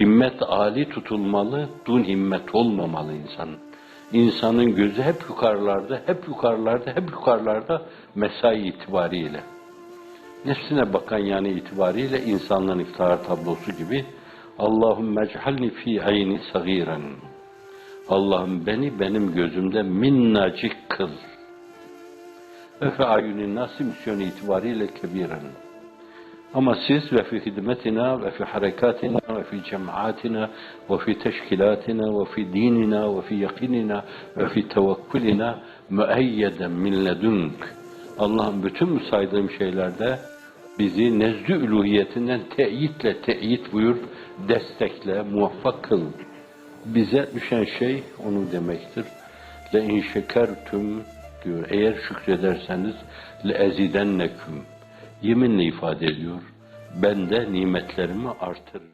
Himmet âli tutulmalı, dun himmet olmamalı insan. İnsanın gözü hep yukarılarda, hep yukarılarda, hep yukarılarda mesai itibariyle. Nefsine bakan yani itibariyle insanlığın iftihar tablosu gibi Allahümme ec'alni fi ayni sagiren. Allah'ım beni benim gözümde minnacık kıl. Ve fe ayunin nasi misyonu itibariyle kebiren. Ama siz ve fi hidmetina ve fi harekatina ve fi cemaatina ve fi teşkilatina ve fi dinina ve fi yakinina ve fi tevekkulina müeyyeden min ledunk. Allah'ım bütün bu saydığım şeylerde bizi nezdü üluhiyetinden teyitle teyit buyur, destekle, muvaffak kıl. Bize düşen şey onu demektir. Le in şekertüm diyor. Eğer şükrederseniz le ezidenneküm. Yeminle ifade ediyor. Ben de nimetlerimi artırırım.